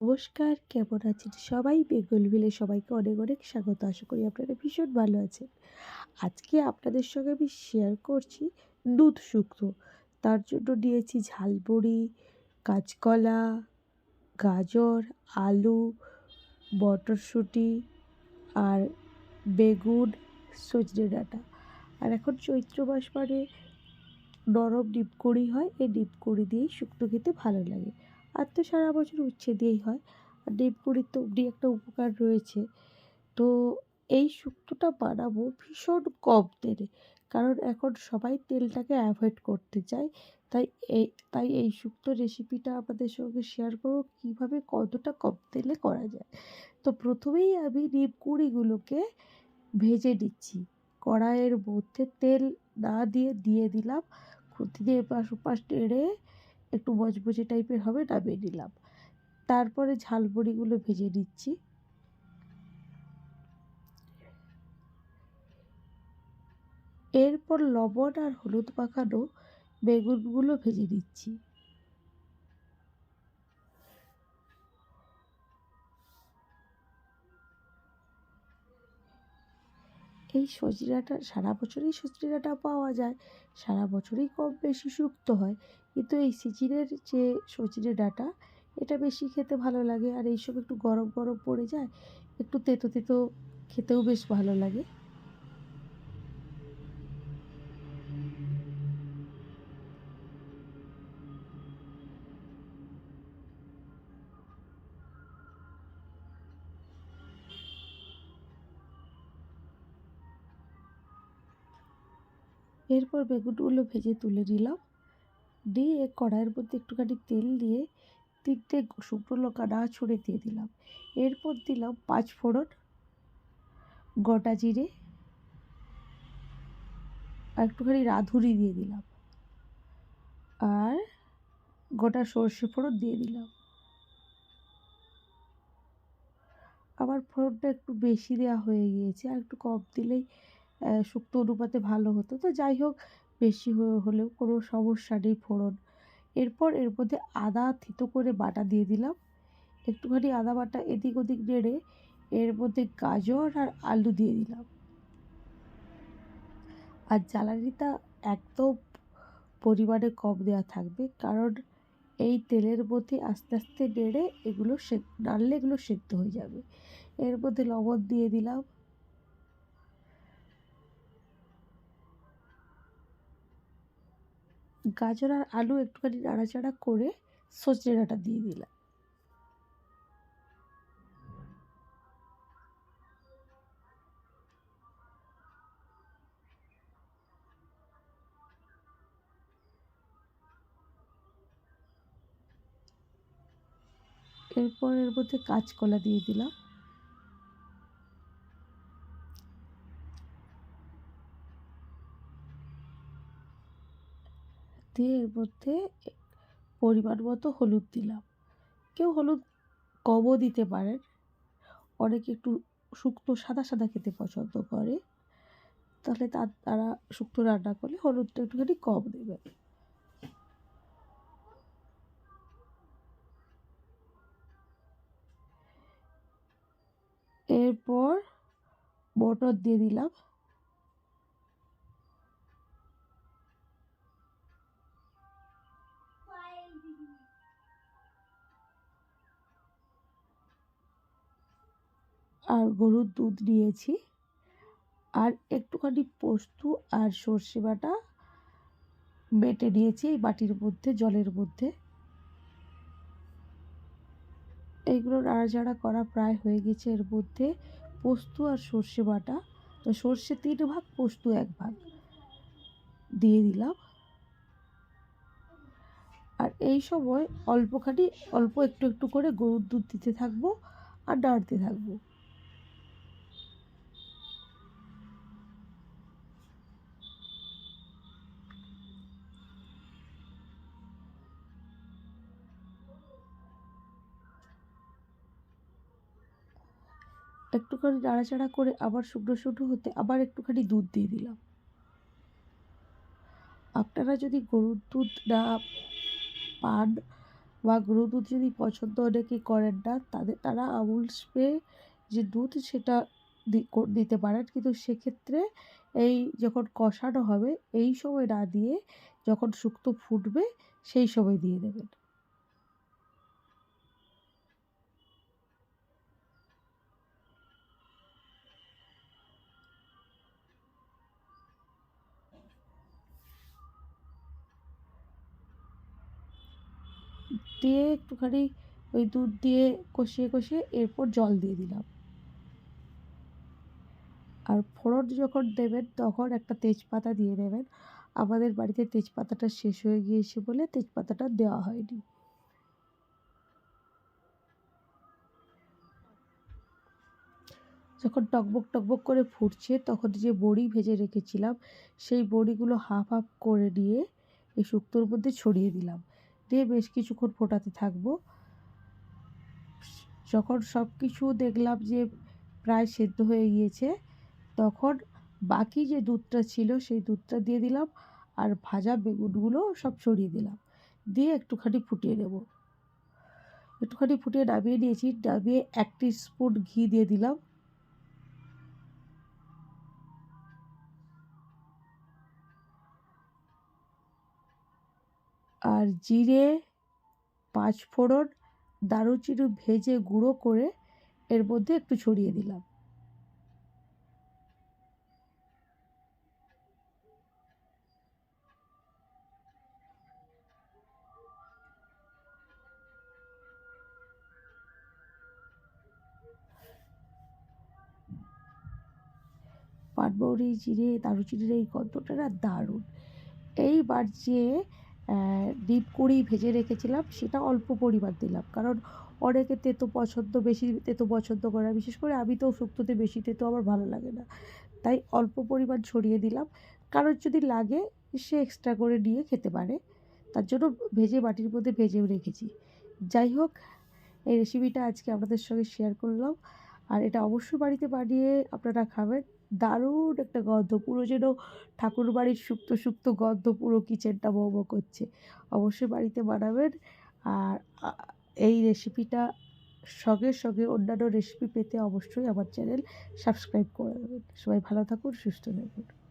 নমস্কার, কেমন আছেন সবাই? বেঙ্গল ভিলে সবাইকে অনেক অনেক স্বাগত। আশা করি আপনারা ভীষণ ভালো আছেন। আজকে আপনাদের সঙ্গে আমি শেয়ার করছি দুধ শুক্তো। তার জন্য নিয়েছি ঝালবড়ি কাঁচকলা, গাজর, আলু, মটরশুঁটি আর বেগুন, সজনে ডাঁটা। আর এখন চৈত্র মাস মানে নরম ডিপকড়ি হয়। এই ডিপকড়ি দিয়েই শুক্তো খেতে ভালো লাগে। আর তো সারা বছর উচ্ছে দিয়েই হয়। আর ডিমপুরির তো অমনি একটা উপকার রয়েছে। তো এই শুক্তোটা বানাবো ভীষণ কম তেলে। কারণ এখন সবাই তেলটাকে অ্যাভয়েড করতে চায়। তাই এই তাই এই শুক্তো রেসিপিটা আপনাদের সঙ্গে শেয়ার করব কীভাবে কতটা কম তেলে করা যায়। তো প্রথমেই আমি নিমকুড়িগুলোকে ভেজে নিচ্ছি। কড়াইয়ের মধ্যে তেল না দিয়ে দিয়ে দিলাম। খুন্তি দিয়ে এপাশ ওপাশ টেড়ে একটু মচমচে টাইপের হবে, নামিয়ে নিলাম। তারপরে ঝালবড়িগুলো ভেজে নিচ্ছি। এরপর লবণ আর হলুদ মাখানো বেগুনগুলো ভেজে নিচ্ছি। এই সজনাটা, সারা বছরই সজনাটা পাওয়া যায়। সারা বছরই কম বেশি সুক্ত হয়। কিন্তু এই সিজিনের যে সজনে ডাঁটা, এটা বেশি খেতে ভালো লাগে। আর এইসব একটু গরম গরম পড়ে যায়, একটু তেতো তেতো খেতেও বেশ ভালো লাগে। এরপর বেগুনগুলো ভেজে তুলে নিলাম। দিয়ে কড়াইয়ের মধ্যে একটুখানি তেল দিয়ে তিনটে শুকনো লঙ্কা না ছুঁড়ে দিয়ে দিলাম। এরপর দিলাম পাঁচ ফোড়ন গোটা জিরে আর একটুখানি রাঁধুনি দিয়ে দিলাম। আর গোটা সর্ষে ফোড়ন দিয়ে দিলাম। আবার ফোড়নটা একটু বেশি দেওয়া হয়ে গিয়েছে, আর একটু কম দিলেই শুক্তো অনুপাতে ভালো হতো। তো যাই হোক, বেশি হলেও কোনো সমস্যা নেই ফোড়ন। এরপর এর মধ্যে আদা থিতো করে বাটা দিয়ে দিলাম। একটুখানি আদা বাটা এদিক ওদিক নেড়ে এর মধ্যে গাজর আর আলু দিয়ে দিলাম। আর জ্বালানিটা একদম পরিমাণে কম দেওয়া থাকবে, কারণ এই তেলের মধ্যে আস্তে আস্তে নেড়ে এগুলো সে নাড়লে এগুলো সেদ্ধ হয়ে যাবে। এর মধ্যে লবণ দিয়ে দিলাম। গাজর আর আলু একটুখানি নাড়াচাড়া করে সজনে ডাঁটা দিয়ে দিলাম। এরপর এর মধ্যে কাঁচকলা দিয়ে দিলাম। দিয়ে এর মধ্যে পরিমাণ মতো হলুদ দিলাম। কেউ হলুদ কমও দিতে পারেন। অনেকে একটু শুক্তো সাদা সাদা খেতে পছন্দ করে। তাহলে তার তারা শুক্তো রান্না করলে হলুদটা একটুখানি কম দেবে এরপর মটর দিয়ে দিলাম। আর গরুর দুধ নিয়েছি। আর একটুখানি পোস্ত আর সর্ষে বাটা বেটে নিয়েছি এই বাটির মধ্যে, জলের মধ্যে। এইগুলো নাড়াচাড়া করা প্রায় হয়ে গেছে এর মধ্যে পোস্ত আর সর্ষে বাটা। তো সর্ষে তিন ভাগ, পোস্ত এক ভাগ দিয়ে দিলাম। আর এই সময় অল্পখানি, অল্প একটু একটু করে গরুর দুধ দিতে থাকব আর নাড়তে থাকব। একটুখানি নাড়াচাড়া করে আবার শুকনো শুকনো হতে আবার একটুখানি দুধ দিয়ে দিলাম। আপনারা যদি গরুর দুধ না পান বা গরুর দুধ যদি পছন্দ অনেকে করেন না, তাদের, তারা আমুল স্প্রে যে দুধ সেটা দিতে পারেন। কিন্তু সেক্ষেত্রে এই যখন কষানো হবে, এই সময় না দিয়ে যখন শুক্তো ফুটবে, সেই সময় দিয়ে দেবেন। দিয়ে একটুখানি ওই দুধ দিয়ে কষিয়ে কষিয়ে এরপর জল দিয়ে দিলাম। আর ফোড়ন যখন দেবেন তখন একটা তেজপাতা দিয়ে দেবেন আমাদের বাড়িতে তেজপাতাটা শেষ হয়ে গিয়েছে বলে তেজপাতাটা দেওয়া হয়নি। যখন টকবক টকবক করে ফুটছে তখন যে বড়ি ভেজে রেখেছিলাম সেই বড়িগুলো হাফ হাফ করে নিয়ে এই শুক্তোর মধ্যে ছড়িয়ে দিলাম। দিয়ে বেশ কিছুক্ষণ ফোটাতে থাকব। যখন সব কিছু দেখলাম যে প্রায় সেদ্ধ হয়ে গিয়েছে, তখন বাকি যে দুধটা ছিল সেই দুধটা দিয়ে দিলাম আর ভাজা বেগুনগুলো সব ছড়িয়ে দিলাম। দিয়ে একটুখানি ফুটিয়ে নেব। একটুখানি ফুটিয়ে নামিয়ে নিয়েছি। নামিয়ে এক স্পুন ঘি দিয়ে দিলাম। আর জিরে পাঁচ ফোড়ন দারুচিনি ভেজে গুঁড়ো করে এর মধ্যে একটু ছড়িয়ে দিলাম। পানমৌরি জিরে, দারুচিনির এই গন্ধটা না দারুণ। এইবার যে ডিপ করেই ভেজে রেখেছিলাম, সেটা অল্প পরিমাণ দিলাম। কারণ অনেকে তেতো পছন্দ, বেশি তেতো পছন্দ করে বিশেষ করে আমি তো শুক্তোতে বেশি তেতো, আমার ভালো লাগে না। তাই অল্প পরিমাণ ছড়িয়ে দিলাম। কারোর যদি লাগে, সে এক্সট্রা করে নিয়ে খেতে পারে। তার জন্য ভেজে বাটির মধ্যে ভেজেও রেখেছি। যাই হোক, এই রেসিপিটা আজকে আপনাদের সঙ্গে শেয়ার করলাম। আর এটা অবশ্যই বাড়িতে বানিয়ে আপনারা খাবেন। দারুণ একটা গন্ধ, পুরো যেন ঠাকুর বাড়ির শুক্তো শুক্তো গন্ধ পুরো কিচেনটা বো করছে। অবশ্যই বাড়িতে বানাবেন আর এই রেসিপিটা সঙ্গে সঙ্গে অন্যান্য রেসিপি পেতে অবশ্যই আমার চ্যানেল সাবস্ক্রাইব করে দেবেন। সবাই ভালো থাকুন, সুস্থ থাকুন।